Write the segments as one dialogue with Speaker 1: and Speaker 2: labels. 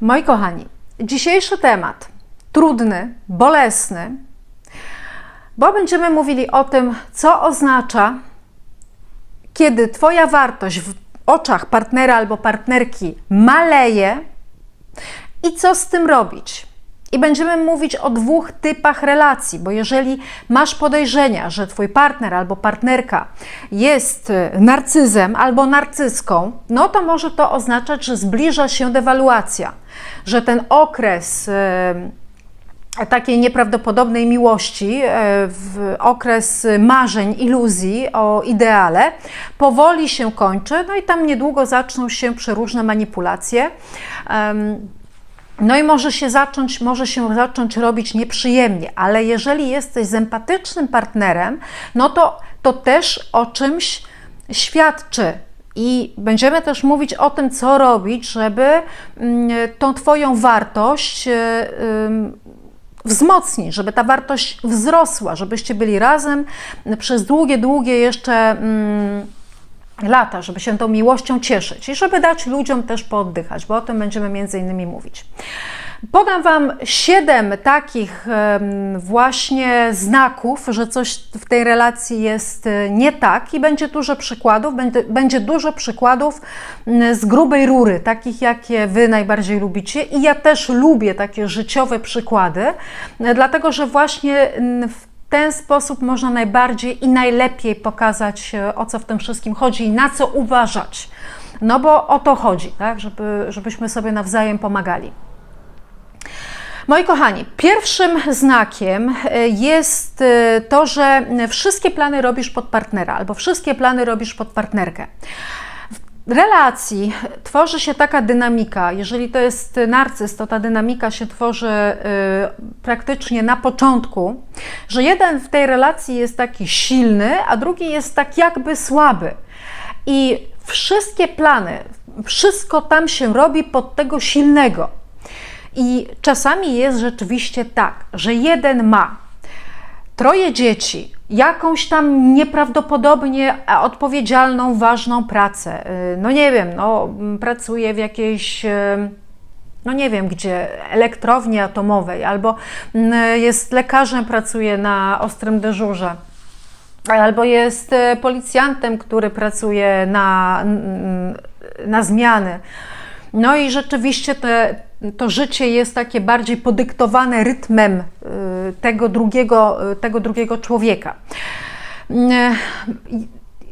Speaker 1: Moi kochani, dzisiejszy temat trudny, bolesny, bo będziemy mówili o tym, co oznacza, kiedy Twoja wartość w oczach partnera albo partnerki maleje i co z tym robić. I będziemy mówić o dwóch typach relacji, bo jeżeli masz podejrzenia, że twój partner albo partnerka jest y, narcyzem albo narcyską, no to może to oznaczać, że zbliża się dewaluacja, że ten okres y, takiej nieprawdopodobnej miłości, w okres marzeń, iluzji o ideale, powoli się kończy, no i tam niedługo zaczną się przeróżne manipulacje. No i może się zacząć, może się zacząć robić nieprzyjemnie, ale jeżeli jesteś z empatycznym partnerem, no to to też o czymś świadczy. I będziemy też mówić o tym, co robić, żeby mm, tą Twoją wartość ym, wzmocnić, żeby ta wartość wzrosła, żebyście byli razem przez długie, długie jeszcze. mm, lata, żeby się tą miłością cieszyć i żeby dać ludziom też pooddychać, bo o tym będziemy między innymi mówić. Podam Wam siedem takich właśnie znaków, że coś w tej relacji jest e, nie tak i będzie dużo przykładów, będzie, dużo przykładów z grubej rury, takich jakie Wy najbardziej lubicie i ja też lubię takie życiowe przykłady, e, dlatego że właśnie w ten sposób można najbardziej i najlepiej pokazać, e, o co w tym wszystkim chodzi i na co uważać. No bo o to chodzi, tak? Żeby, żebyśmy sobie nawzajem pomagali. Moi kochani, pierwszym znakiem e, jest e, to, że wszystkie plany robisz pod partnera albo wszystkie plany robisz pod partnerkę. Relacji tworzy się taka dynamika. Jeżeli to jest narcyz, to ta dynamika się tworzy y, praktycznie na początku, że jeden w tej relacji jest taki silny, a drugi jest tak jakby słaby. I wszystkie plany, wszystko tam się robi pod tego silnego. I czasami jest rzeczywiście tak, że jeden ma troje dzieci, jakąś tam nieprawdopodobnie odpowiedzialną, ważną pracę. Y, No nie wiem, no, pracuje w jakiejś, y, no nie wiem gdzie, elektrowni atomowej, albo jest lekarzem, pracuje na ostrym dyżurze. Albo jest y, policjantem, który pracuje na, na zmiany. No i rzeczywiście te, to życie jest takie bardziej podyktowane rytmem y, tego drugiego, y, tego drugiego człowieka. Y,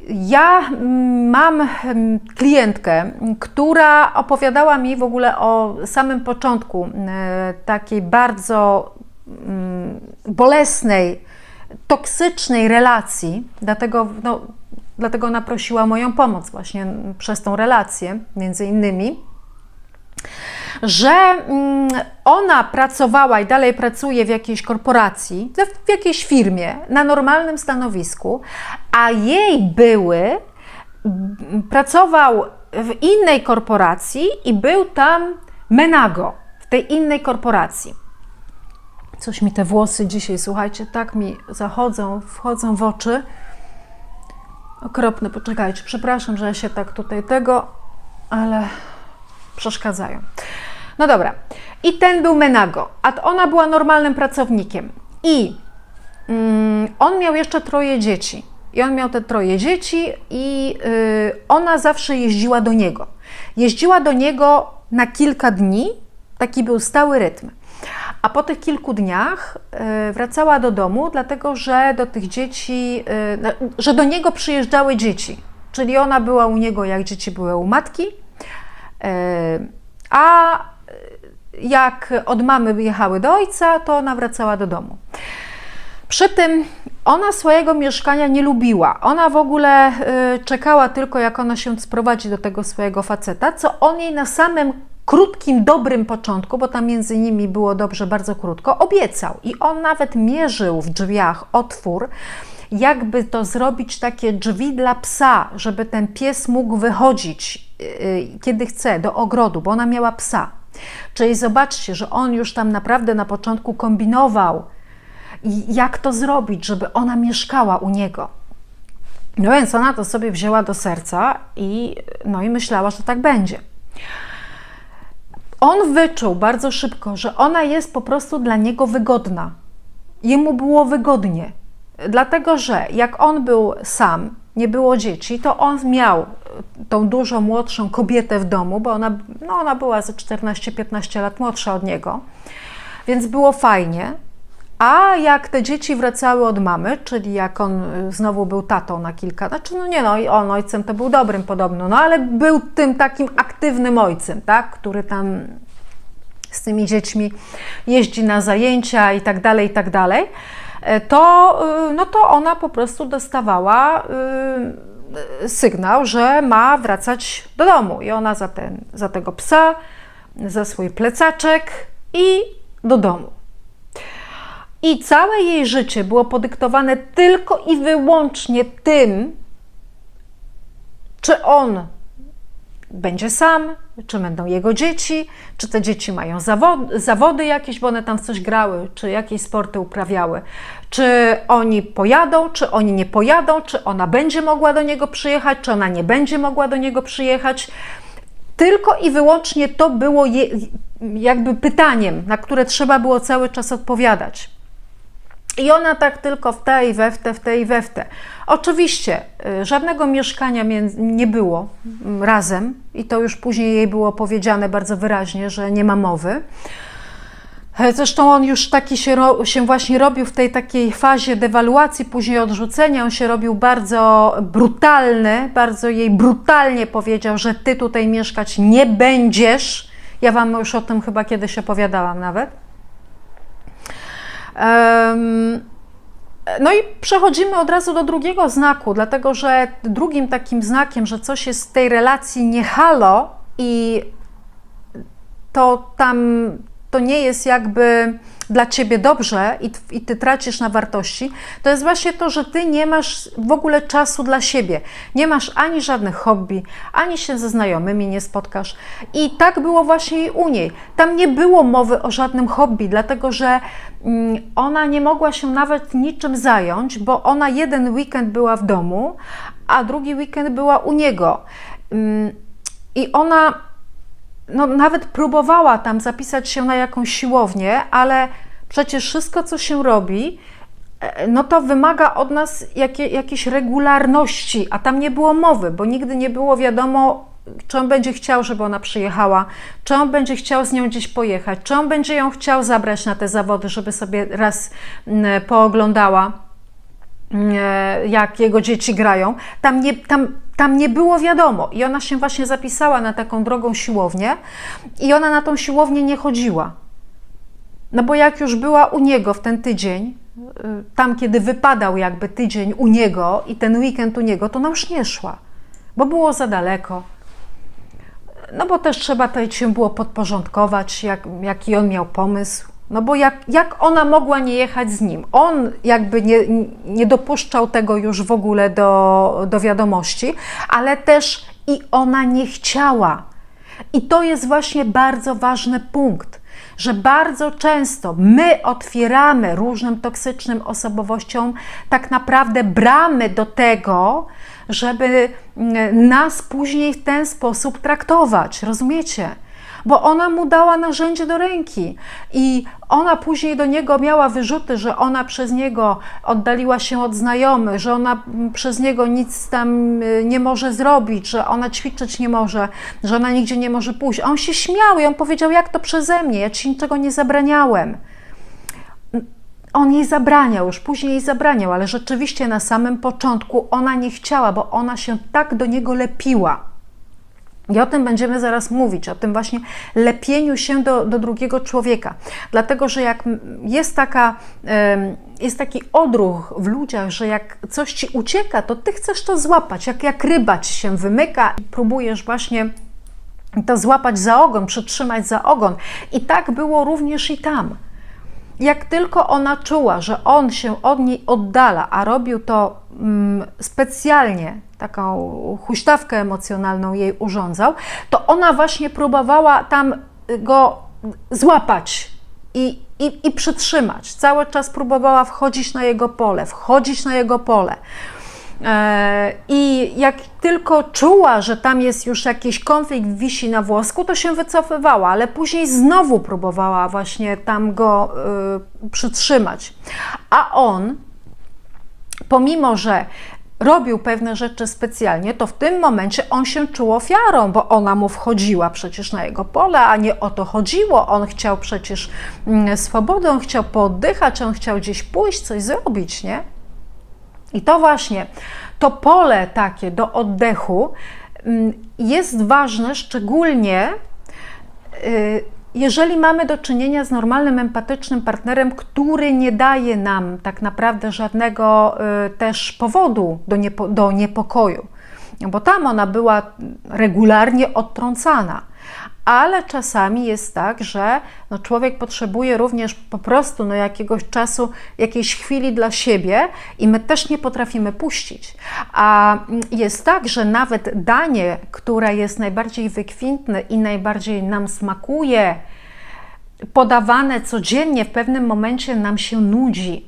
Speaker 1: Ja mm, mam mm, klientkę, która opowiadała mi w ogóle o samym początku takiej bardzo mm, bolesnej, toksycznej relacji, dlatego, no, dlatego ona prosiła moją pomoc właśnie przez tą relację, między innymi że mm, ona pracowała i dalej pracuje w jakiejś korporacji, w jakiejś firmie, na normalnym stanowisku, a jej były mm, pracował w innej korporacji i był tam menago w tej innej korporacji. Coś mi te włosy dzisiaj, słuchajcie, tak mi zachodzą, wchodzą w oczy. Okropne, poczekajcie, przepraszam, że ja się tak tutaj tego, ale przeszkadzają. No dobra. I ten był Menago, a ona była normalnym pracownikiem. I mm, on miał jeszcze troje dzieci. I on miał te troje dzieci, i y, ona zawsze jeździła do niego. Jeździła do niego na kilka dni, taki był stały rytm. A po tych kilku dniach y, wracała do domu, dlatego że do tych dzieci, y, że do niego przyjeżdżały dzieci. Czyli ona była u niego, jak dzieci były u matki, a jak od mamy wyjechały do ojca, to ona wracała do domu. Przy tym ona swojego mieszkania nie lubiła. Ona w ogóle y, czekała tylko, jak ona się sprowadzi do tego swojego faceta, co on jej na samym krótkim, dobrym początku, bo tam między nimi było dobrze bardzo krótko, obiecał. I on nawet mierzył w drzwiach otwór, jakby to zrobić takie drzwi dla psa, żeby ten pies mógł wychodzić, kiedy chce, do ogrodu, bo ona miała psa. Czyli zobaczcie, że on już tam naprawdę na początku kombinował, jak to zrobić, żeby ona mieszkała u niego. No więc ona to sobie wzięła do serca i, no i myślała, że tak będzie. on wyczuł bardzo szybko, że ona jest po prostu dla niego wygodna. Jemu było wygodnie, dlatego że jak on był sam, nie było dzieci, to on miał tą dużo młodszą kobietę w domu, bo ona, no ona była ze 14-15 lat młodsza od niego, więc było fajnie. A jak te dzieci wracały od mamy, czyli jak on y, znowu był tatą na kilka, znaczy no nie no, i on ojcem to był dobrym podobno, no ale był tym takim aktywnym ojcem, tak, który tam z tymi dziećmi jeździ na zajęcia i tak dalej, i tak dalej, e, to, y, no to ona po prostu dostawała y, sygnał, że ma wracać do domu i ona za, ten, za tego psa, za swój plecaczek i do domu. I całe jej życie było podyktowane tylko i wyłącznie tym, czy on będzie sam, czy będą jego dzieci, czy te dzieci mają zawody, zawody jakieś, bo one tam w coś grały, czy jakieś sporty uprawiały, czy oni pojadą, czy oni nie pojadą, czy ona będzie mogła do niego przyjechać, czy ona nie będzie mogła do niego przyjechać. Tylko i wyłącznie to było je, jakby pytaniem, na które trzeba było cały czas odpowiadać. I ona tak tylko w te i we w te, w te i we w te. Oczywiście y, żadnego mieszkania nie było mm, razem i to już później jej było powiedziane bardzo wyraźnie, że nie ma mowy. E, zresztą on już taki się, się właśnie robił w tej takiej fazie dewaluacji, później odrzucenia. On się robił bardzo brutalny, bardzo jej brutalnie powiedział, że ty tutaj mieszkać nie będziesz. Ja wam już o tym chyba kiedyś opowiadałam nawet. No i przechodzimy od razu do drugiego znaku, dlatego że drugim takim znakiem, że coś jest z tej relacji nie halo i to tam to nie jest jakby dla ciebie dobrze i, i ty tracisz na wartości, to jest właśnie to, że ty nie masz w ogóle czasu dla siebie. Nie masz ani żadnych hobby, ani się ze znajomymi nie spotkasz. I tak było właśnie u niej. Tam nie było mowy o żadnym hobby, dlatego że mm, ona nie mogła się nawet niczym zająć, bo ona jeden weekend była w domu, a drugi weekend była u niego. Mm, I ona no, nawet próbowała tam zapisać się na jakąś siłownię, ale przecież wszystko, co się robi, e, no to wymaga od nas jakie, jakiejś regularności, a tam nie było mowy, bo nigdy nie było wiadomo, czy on będzie chciał, żeby ona przyjechała, czy on będzie chciał z nią gdzieś pojechać, czy on będzie ją chciał zabrać na te zawody, żeby sobie raz pooglądała, e, jak jego dzieci grają. Tam nie, tam tam nie było wiadomo. I ona się właśnie zapisała na taką drogą siłownię i ona na tą siłownię nie chodziła. No bo jak już była u niego w ten tydzień, y, tam kiedy wypadał jakby tydzień u niego i ten weekend u niego, to ona już nie szła, bo było za daleko. No bo też trzeba tutaj się było podporządkować, jak, jaki on miał pomysł. No bo jak, jak ona mogła nie jechać z nim? On jakby nie, nie dopuszczał tego już w ogóle do, do wiadomości, ale też i ona nie chciała. I to jest właśnie bardzo ważny punkt, że bardzo często my otwieramy różnym toksycznym osobowościom tak naprawdę bramy do tego, żeby mm, nas później w ten sposób traktować. Rozumiecie? Bo ona mu dała narzędzie do ręki i ona później do niego miała wyrzuty, że ona przez niego oddaliła się od znajomych, że ona przez niego nic tam y, nie może zrobić, że ona ćwiczyć nie może, że ona nigdzie nie może pójść. A on się śmiał i on powiedział: Jak to przeze mnie? Ja ci niczego nie zabraniałem. On jej zabraniał, już później jej zabraniał, ale rzeczywiście na samym początku ona nie chciała, bo ona się tak do niego lepiła. I o tym będziemy zaraz mówić, o tym właśnie lepieniu się do, do drugiego człowieka. Dlatego, że jak jest, taka, jest taki odruch w ludziach, że jak coś ci ucieka, to ty chcesz to złapać, jak, jak ryba ci się wymyka i próbujesz właśnie to złapać za ogon, przytrzymać za ogon. I tak było również i tam. Jak tylko ona czuła, że on się od niej oddala, a robił to mm, specjalnie, taką huśtawkę emocjonalną jej urządzał, to ona właśnie próbowała tam go złapać i, i, i przytrzymać. Cały czas próbowała wchodzić na jego pole, wchodzić na jego pole. E, I jak tylko czuła, że tam jest już jakiś konflikt, wisi na włosku, to się wycofywała, ale później znowu próbowała właśnie tam go y, przytrzymać. A on, pomimo że robił pewne rzeczy specjalnie, to w tym momencie on się czuł ofiarą, bo ona mu wchodziła przecież na jego pole, a nie o to chodziło. On chciał przecież mm, swobody, on chciał pooddychać, on chciał gdzieś pójść, coś zrobić, nie? I to właśnie, to pole takie do oddechu mm, jest ważne, szczególnie y, jeżeli mamy do czynienia z normalnym, empatycznym partnerem, który nie daje nam tak naprawdę żadnego y, też powodu do, niepo, do niepokoju, bo tam ona była regularnie odtrącana. Ale czasami jest tak, że no człowiek potrzebuje również po prostu no jakiegoś czasu, jakiejś chwili dla siebie i my też nie potrafimy puścić. A jest tak, że nawet danie, które jest najbardziej wykwintne i najbardziej nam smakuje, podawane codziennie, w pewnym momencie nam się nudzi.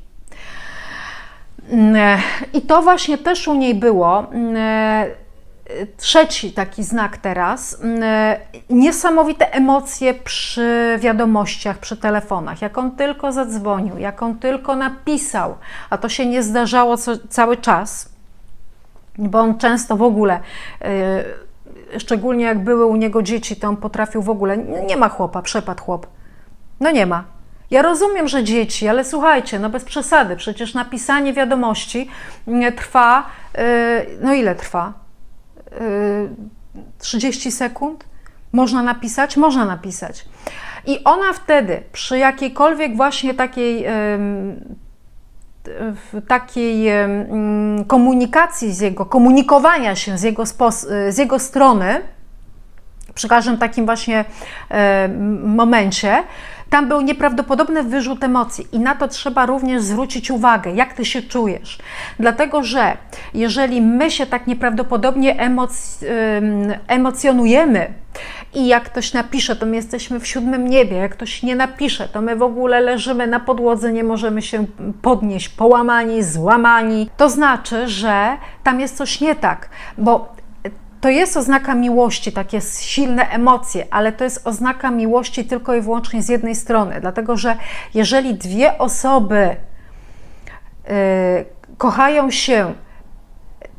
Speaker 1: I to właśnie też u niej było. Trzeci taki znak teraz. Niesamowite emocje przy wiadomościach, przy telefonach. Jak on tylko zadzwonił, jak on tylko napisał, a to się nie zdarzało co, cały czas, bo on często w ogóle szczególnie jak były u niego dzieci, to on potrafił w ogóle, nie ma chłopa, przepadł chłop. No nie ma. Ja rozumiem, że dzieci, ale słuchajcie, no bez przesady, przecież napisanie wiadomości mm, trwa, yy, no ile trwa? Yy, 30 sekund? Można napisać? Można napisać. I ona wtedy, przy jakiejkolwiek właśnie takiej, yy, takiej komunikacji z jego, komunikowania się z jego, z jego strony, przy każdym takim właśnie momencie, tam był nieprawdopodobny wyrzut emocji i na to trzeba również zwrócić uwagę, jak ty się czujesz. Dlatego, że jeżeli my się tak nieprawdopodobnie emoc emocjonujemy, i jak ktoś napisze, to my jesteśmy w siódmym niebie. Jak ktoś nie napisze, to my w ogóle leżymy na podłodze, nie możemy się podnieść, połamani, złamani. To znaczy, że tam jest coś nie tak, bo to jest oznaka miłości, takie silne emocje, ale to jest oznaka miłości tylko i wyłącznie z jednej strony, dlatego że jeżeli dwie osoby yy, kochają się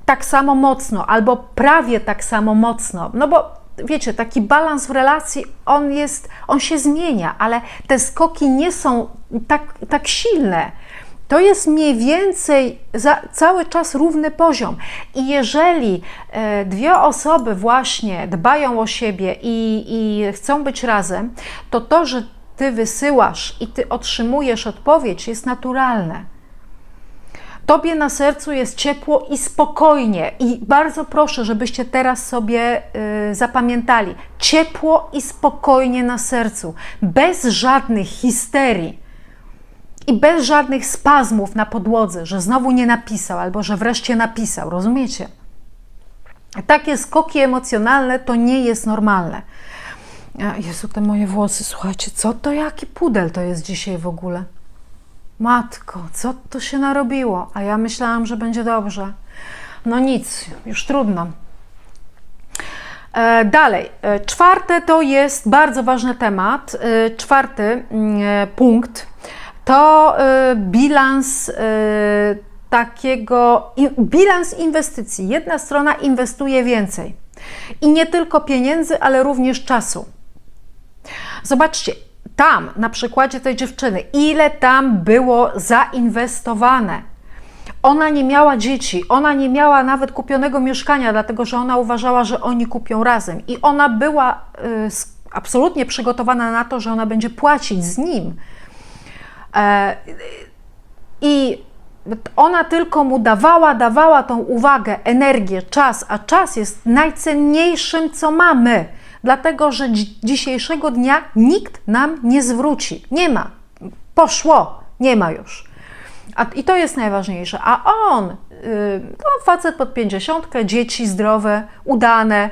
Speaker 1: tak samo mocno, albo prawie tak samo mocno, no bo wiecie, taki balans w relacji, on jest, on się zmienia, ale te skoki nie są tak, tak silne to jest mniej więcej cały czas równy poziom. I jeżeli e, dwie osoby właśnie dbają o siebie i, i chcą być razem, to to, że ty wysyłasz i ty otrzymujesz odpowiedź, jest naturalne. Tobie na sercu jest ciepło i spokojnie. I bardzo proszę, żebyście teraz sobie y, zapamiętali: ciepło i spokojnie na sercu, bez żadnych histerii i bez żadnych spazmów na podłodze, że znowu nie napisał albo że wreszcie napisał, rozumiecie? Takie skoki emocjonalne to nie jest normalne. Jezu, te moje włosy, słuchajcie, co to, jaki pudel to jest dzisiaj w ogóle? Matko, co to się narobiło? A ja myślałam, że będzie dobrze. No nic, już trudno. E, dalej, e, czwarte to jest bardzo ważny temat. E, czwarty mm, punkt to y, bilans y, takiego, bilans inwestycji. Jedna strona inwestuje więcej. I nie tylko pieniędzy, ale również czasu. Zobaczcie, tam, na przykładzie tej dziewczyny, ile tam było zainwestowane. Ona nie miała dzieci, ona nie miała nawet kupionego mieszkania, dlatego że ona uważała, że oni kupią razem. I ona była y, absolutnie przygotowana na to, że ona będzie płacić z nim I ona tylko mu dawała, dawała tą uwagę, energię, czas, a czas jest najcenniejszym, co mamy, dlatego że dzisiejszego dnia nikt nam nie zwróci. Nie ma. Poszło, nie ma już. A, I to jest najważniejsze. A on, y, no, facet pod pięćdziesiątkę, dzieci zdrowe, udane,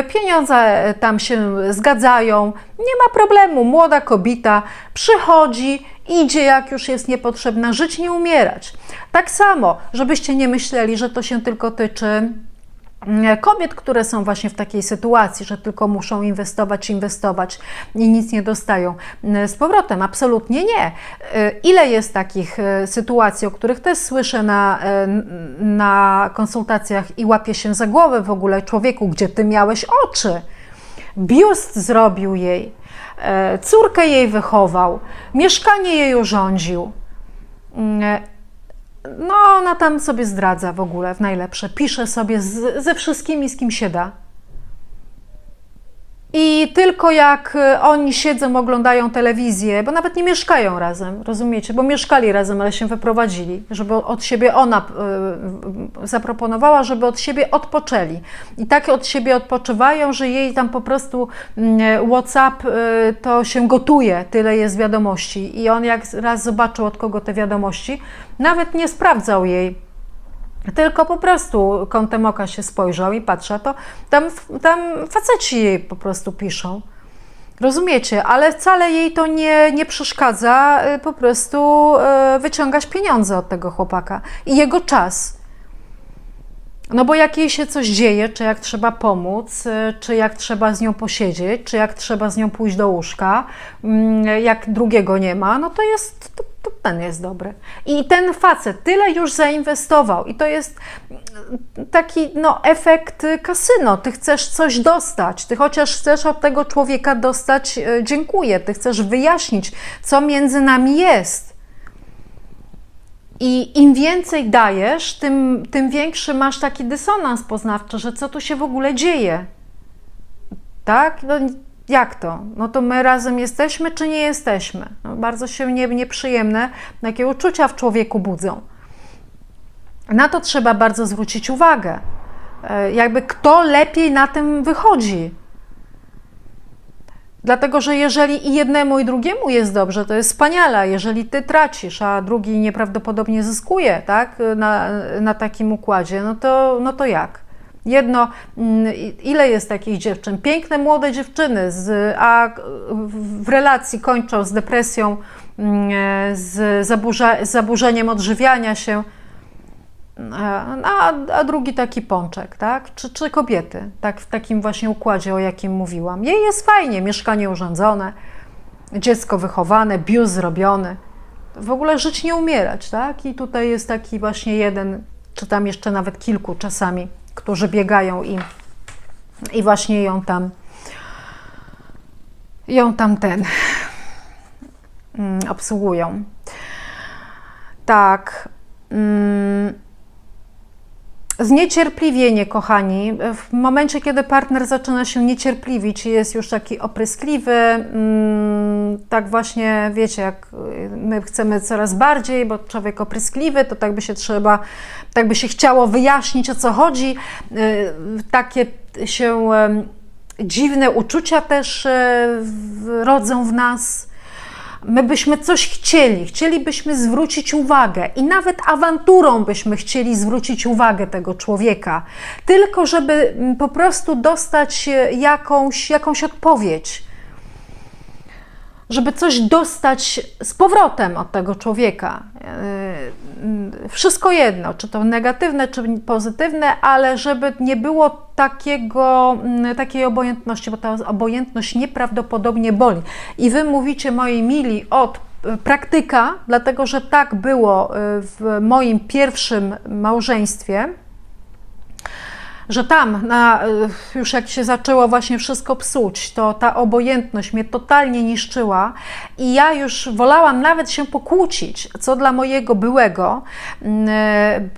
Speaker 1: y, pieniądze tam się zgadzają, nie ma problemu. Młoda kobieta przychodzi, idzie jak już jest niepotrzebna, żyć, nie umierać. Tak samo, żebyście nie myśleli, że to się tylko tyczy kobiet, które są właśnie w takiej sytuacji, że tylko muszą inwestować, inwestować i nic nie dostają z powrotem. Absolutnie nie. Ile jest takich e, sytuacji, o których też słyszę na, e, na konsultacjach i łapię się za głowę w ogóle człowieku, gdzie ty miałeś oczy? Biust zrobił jej, e, córkę jej wychował, mieszkanie jej urządził. No, ona tam sobie zdradza w ogóle w najlepsze. Pisze sobie z, ze wszystkimi, z kim się da. I tylko jak y, oni siedzą, oglądają telewizję, bo nawet nie mieszkają razem, rozumiecie? Bo mieszkali razem, ale się wyprowadzili, żeby od siebie ona y, zaproponowała, żeby od siebie odpoczęli. I tak od siebie odpoczywają, że jej tam po prostu mm, WhatsApp y, to się gotuje, tyle jest wiadomości. I on jak raz zobaczył od kogo te wiadomości, nawet nie sprawdzał jej tylko po prostu kątem oka się spojrzał i patrzę, to tam, tam faceci jej po prostu piszą. Rozumiecie, ale wcale jej to nie, nie przeszkadza y, po prostu y, wyciągać pieniądze od tego chłopaka i jego czas. No bo jak jej się coś dzieje, czy jak trzeba pomóc, y, czy jak trzeba z nią posiedzieć, czy jak trzeba z nią pójść do łóżka, mm, jak drugiego nie ma, no to jest, to, to ten jest dobry. I ten facet tyle już zainwestował i to jest taki no, efekt kasyno. Ty chcesz coś dostać, ty chociaż chcesz od tego człowieka dostać y, dziękuję, ty chcesz wyjaśnić, co między nami jest. I im więcej dajesz, tym, tym większy masz taki dysonans poznawczy, że co tu się w ogóle dzieje. Tak? No, jak to? No to my razem jesteśmy, czy nie jesteśmy? No, bardzo się nie, nieprzyjemne, jakie uczucia w człowieku budzą. Na to trzeba bardzo zwrócić uwagę. E, jakby kto lepiej na tym wychodzi. Dlatego, że jeżeli i jednemu, i drugiemu jest dobrze, to jest wspaniale. Jeżeli ty tracisz, a drugi nieprawdopodobnie zyskuje tak, na, na takim układzie, no to, no to jak? Jedno, mm, ile jest takich dziewczyn? Piękne młode dziewczyny, z, a w relacji kończą z depresją, mm, z, zaburza, z zaburzeniem odżywiania się a, a drugi taki pączek, tak? Czy, czy kobiety, tak w takim właśnie układzie, o jakim mówiłam. Jej jest fajnie, mieszkanie urządzone, dziecko wychowane, bius zrobiony. W ogóle żyć nie umierać, tak? I tutaj jest taki właśnie jeden, czy tam jeszcze nawet kilku czasami, którzy biegają i, i właśnie ją tam, ją tam ten mm, obsługują. Tak. Mm, Zniecierpliwienie, kochani. W momencie, kiedy partner zaczyna się niecierpliwić, jest już taki opryskliwy, mm, tak właśnie, wiecie, jak my chcemy coraz bardziej, bo człowiek opryskliwy, to tak by się trzeba, tak by się chciało wyjaśnić, o co chodzi. Y, takie się dziwne uczucia też e, rodzą w nas My byśmy coś chcieli, chcielibyśmy zwrócić uwagę i nawet awanturą byśmy chcieli zwrócić uwagę tego człowieka, tylko żeby mm, po prostu dostać e, jakąś, jakąś odpowiedź żeby coś dostać z powrotem od tego człowieka. E, wszystko jedno, czy to negatywne, czy pozytywne, ale żeby nie było takiego, takiej obojętności, bo ta obojętność nieprawdopodobnie boli. I wy mówicie, moi mili, od praktyka, dlatego że tak było e, w moim pierwszym małżeństwie że tam, na, y, już jak się zaczęło właśnie wszystko psuć, to ta obojętność mnie totalnie niszczyła i ja już wolałam nawet się pokłócić, co dla mojego byłego, mm, y,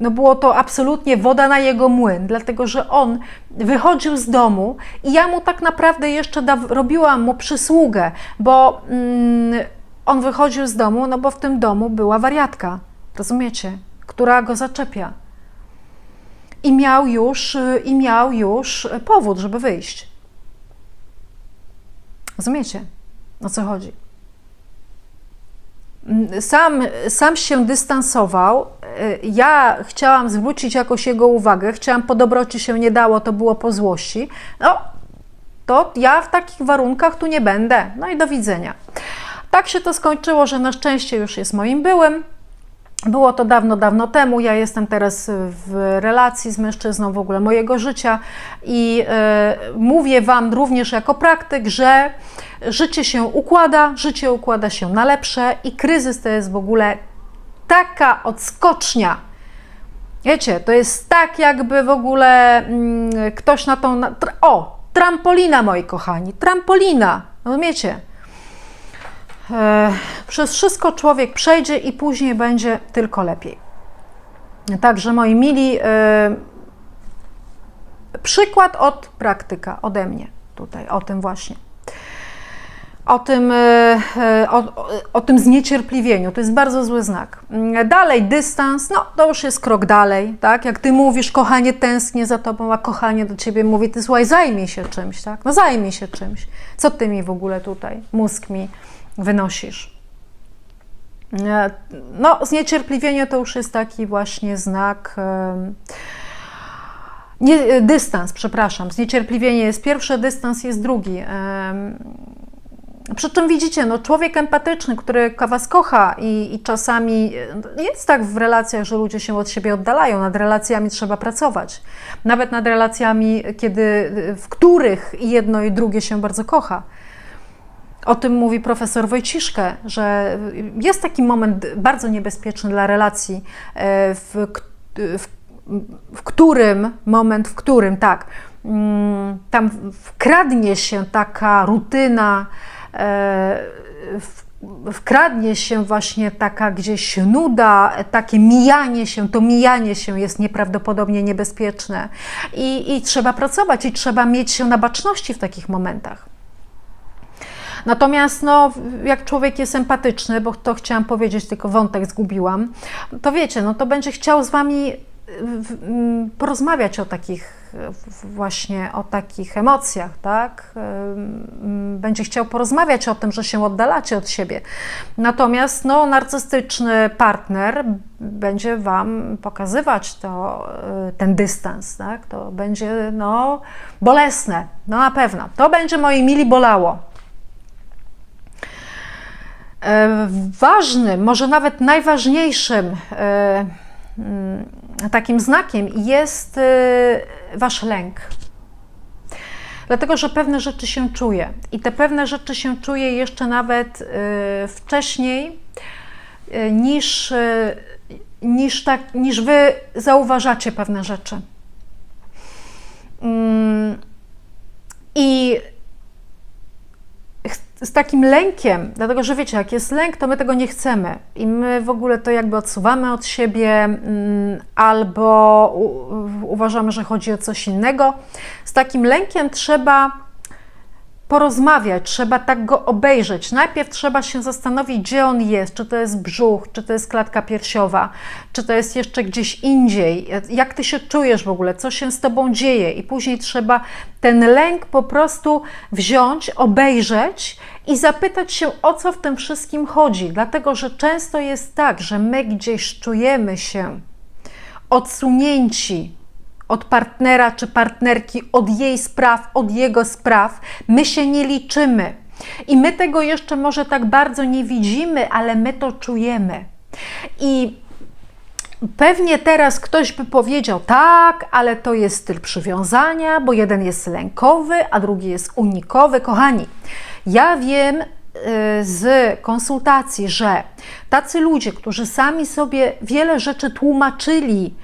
Speaker 1: no było to absolutnie woda na jego młyn, dlatego że on wychodził z domu i ja mu tak naprawdę jeszcze da, robiłam mu przysługę, bo mm, on wychodził z domu, no bo w tym domu była wariatka, rozumiecie, która go zaczepia i miał już, i miał już powód, żeby wyjść. Rozumiecie, o co chodzi? mm, sam, sam się dystansował. Y, Ja chciałam zwrócić jakoś jego uwagę, chciałam po dobroci się nie dało, to było po złości. No, to ja w takich warunkach tu nie będę. No i do widzenia. Tak się to skończyło, że na szczęście już jest moim byłym. Było to dawno, dawno temu. Ja jestem teraz w relacji z mężczyzną w ogóle mojego życia i e, mówię Wam również jako praktyk, że życie się układa, życie układa się na lepsze i kryzys to jest w ogóle taka odskocznia. Wiecie, to jest tak, jakby w ogóle mm, ktoś na tą. Na, o, trampolina, moi kochani, trampolina. Rozumiecie? E, przez wszystko człowiek przejdzie i później będzie tylko lepiej. Także moi mili, e, przykład od praktyka, ode mnie tutaj, o tym właśnie. O tym, e, e, o, o, tym zniecierpliwieniu, to jest bardzo zły znak. Dalej, dystans, no to już jest krok dalej, tak? Jak ty mówisz, kochanie tęsknię za tobą, a kochanie do ciebie mówi, ty słuchaj, zajmij się czymś, tak? No zajmij się czymś. Co ty mi w ogóle tutaj, mózg mi wynosisz? E, No, zniecierpliwienie to już jest taki właśnie znak. em, Nie, e, dystans, przepraszam. Zniecierpliwienie jest pierwszy, dystans jest drugi. Przy czym widzicie, no, człowiek empatyczny, który Was kocha i, i czasami e, jest tak w relacjach, że ludzie się od siebie oddalają. Nad relacjami trzeba pracować. Nawet nad relacjami, kiedy, w których jedno i drugie się bardzo kocha. O tym mówi profesor Wojciszkę, że jest taki moment bardzo niebezpieczny dla relacji, e, w, w, w którym, moment, w którym, tak, mm, tam wkradnie się taka rutyna, e, wkradnie się właśnie taka gdzieś nuda, takie mijanie się, to mijanie się jest nieprawdopodobnie niebezpieczne i, i trzeba pracować i trzeba mieć się na baczności w takich momentach. Natomiast no, jak człowiek jest empatyczny, bo to chciałam powiedzieć, tylko wątek zgubiłam, to wiecie, no to będzie chciał z wami y, mm, porozmawiać o takich właśnie o takich emocjach, tak? Ym, Będzie chciał porozmawiać o tym, że się oddalacie od siebie. Natomiast no, narcystyczny partner będzie wam pokazywać to, y, ten dystans, tak? To będzie no, bolesne, no na pewno. To będzie moi mili bolało. E, Ważnym, może nawet najważniejszym e, mm, takim znakiem jest e, wasz lęk. Dlatego, że pewne rzeczy się czuje i te pewne rzeczy się czuje jeszcze nawet wcześniej niż, niż, tak, niż wy zauważacie pewne rzeczy. Mm, I z takim lękiem, dlatego że wiecie, jak jest lęk, to my tego nie chcemy i my w ogóle to jakby odsuwamy od siebie mm, albo uważamy, że chodzi o coś innego. Z takim lękiem trzeba porozmawiać, trzeba tak go obejrzeć. Najpierw trzeba się zastanowić, gdzie on jest, czy to jest brzuch, czy to jest klatka piersiowa, czy to jest jeszcze gdzieś indziej, jak ty się czujesz w ogóle, co się z tobą dzieje, i później trzeba ten lęk po prostu wziąć, obejrzeć i zapytać się, o co w tym wszystkim chodzi. Dlatego, że często jest tak, że my gdzieś czujemy się odsunięci od partnera czy partnerki, od jej spraw, od jego spraw, my się nie liczymy. I my tego jeszcze może tak bardzo nie widzimy, ale my to czujemy. I pewnie teraz ktoś by powiedział: tak, ale to jest styl przywiązania, bo jeden jest lękowy, a drugi jest unikowy. Kochani, ja wiem z konsultacji, że tacy ludzie, którzy sami sobie wiele rzeczy tłumaczyli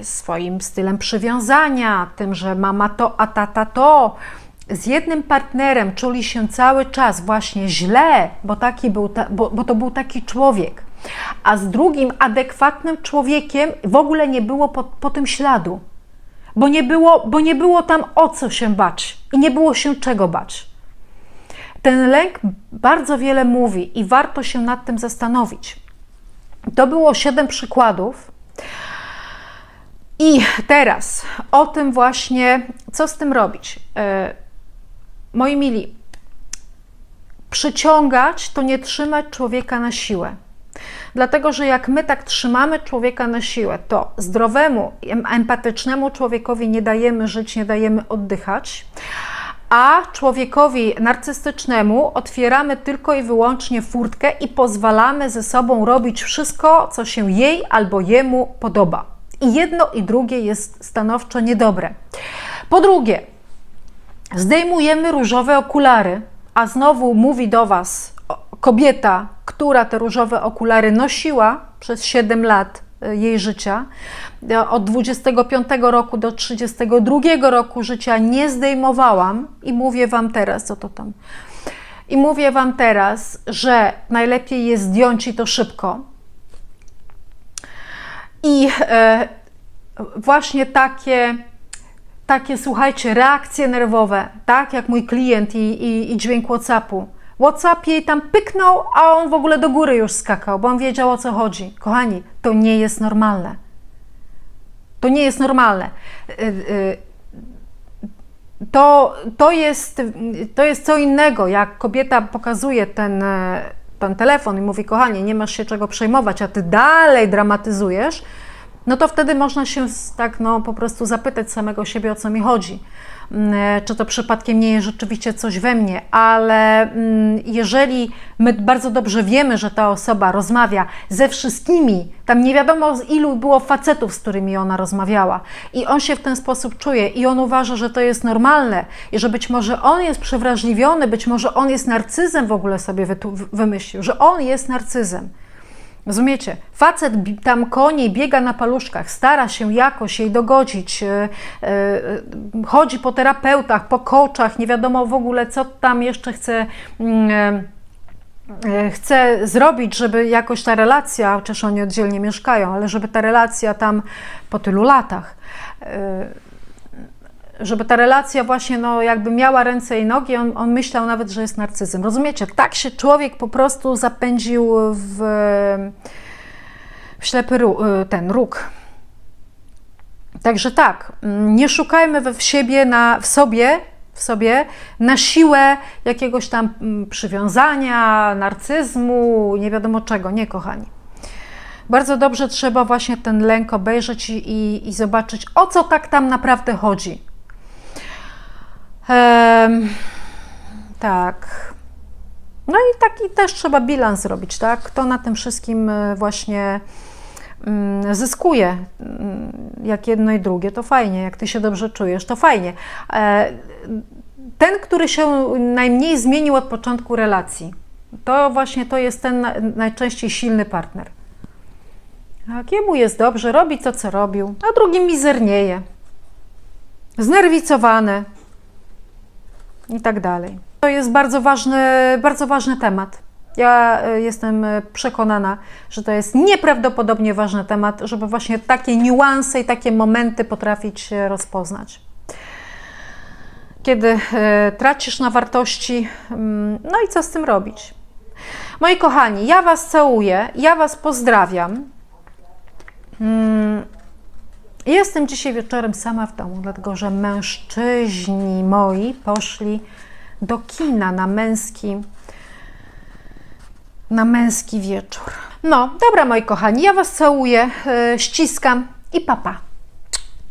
Speaker 1: y, swoim stylem przywiązania, tym, że mama to, a tata to, z jednym partnerem czuli się cały czas właśnie źle, bo, taki był ta, bo, bo to był taki człowiek, a z drugim adekwatnym człowiekiem w ogóle nie było po, po tym śladu, bo nie, było, bo nie było tam o co się bać i nie było się czego bać. Ten lęk bardzo wiele mówi i warto się nad tym zastanowić. To było siedem przykładów. I teraz o tym właśnie, co z tym robić. E, Moi mili, przyciągać, to nie trzymać człowieka na siłę. Dlatego, że jak my tak trzymamy człowieka na siłę, to zdrowemu, em- empatycznemu człowiekowi nie dajemy żyć, nie dajemy oddychać, a człowiekowi narcystycznemu otwieramy tylko i wyłącznie furtkę i pozwalamy ze sobą robić wszystko, co się jej albo jemu podoba. I jedno i drugie jest stanowczo niedobre. Po drugie, zdejmujemy różowe okulary, a znowu mówi do Was kobieta, która te różowe okulary nosiła przez 7 lat jej życia. Od 25 roku do 32 roku życia nie zdejmowałam i mówię Wam teraz, co to tam. I mówię Wam teraz, że najlepiej jest zdjąć i to szybko. I e, właśnie takie takie, słuchajcie, reakcje nerwowe, tak jak mój klient i, i, i dźwięk WhatsAppu. WhatsApp jej tam pyknął, a on w ogóle do góry już skakał, bo on wiedział o co chodzi. Kochani, to nie jest normalne. To nie jest normalne. Y, y, To, to, jest, to jest co innego, jak kobieta pokazuje ten, e, ten telefon i mówi, kochanie, nie masz się czego przejmować, a ty dalej dramatyzujesz, no to wtedy można się tak no, po prostu zapytać samego siebie, o co mi chodzi. Mm, e, Czy to przypadkiem nie jest rzeczywiście coś we mnie, ale mm, jeżeli my bardzo dobrze wiemy, że ta osoba rozmawia ze wszystkimi, tam nie wiadomo ilu było facetów, z którymi ona rozmawiała, i on się w ten sposób czuje, i on uważa, że to jest normalne, i że być może on jest przewrażliwiony, być może on jest narcyzem w ogóle sobie wymyślił, że on jest narcyzem. Rozumiecie? Facet tam koni, biega na paluszkach, stara się jakoś jej dogodzić, e, e, chodzi po terapeutach, po coachach, nie wiadomo w ogóle, co tam jeszcze chce. mm, e, Chce zrobić, żeby jakoś ta relacja, chociaż oni oddzielnie mieszkają, ale żeby ta relacja tam po tylu latach, żeby ta relacja właśnie no, jakby miała ręce i nogi, on, on myślał nawet, że jest narcyzem. Rozumiecie? Tak się człowiek po prostu zapędził w, w ślepy ró- ten róg. Także tak, mm, nie szukajmy w siebie na, w sobie, w sobie na siłę jakiegoś tam mm, przywiązania, narcyzmu, nie wiadomo czego, nie kochani. Bardzo dobrze trzeba właśnie ten lęk obejrzeć i, i zobaczyć, o co tak tam naprawdę chodzi. Em, tak. No i taki też trzeba bilans zrobić, tak? Kto na tym wszystkim e, właśnie mm, zyskuje, Mm, jak jedno i drugie, to fajnie. Jak ty się dobrze czujesz, to fajnie. E, Ten, który się najmniej zmienił od początku relacji, to właśnie to jest ten na- najczęściej silny partner. Tak, jemu jest dobrze, robi to, co robił, a drugi mizernieje, znerwicowany i tak dalej. To jest bardzo ważny, bardzo ważny temat. Ja e, jestem e, przekonana, że to jest nieprawdopodobnie ważny temat, żeby właśnie takie niuanse i takie momenty potrafić e, rozpoznać. Kiedy tracisz na wartości, mm, no i co z tym robić? Moi kochani, ja Was całuję, ja Was pozdrawiam. Jestem dzisiaj wieczorem sama w domu, dlatego że mężczyźni moi poszli do kina na męski, na męski wieczór. No, dobra, moi kochani, ja Was całuję, e, ściskam i papa.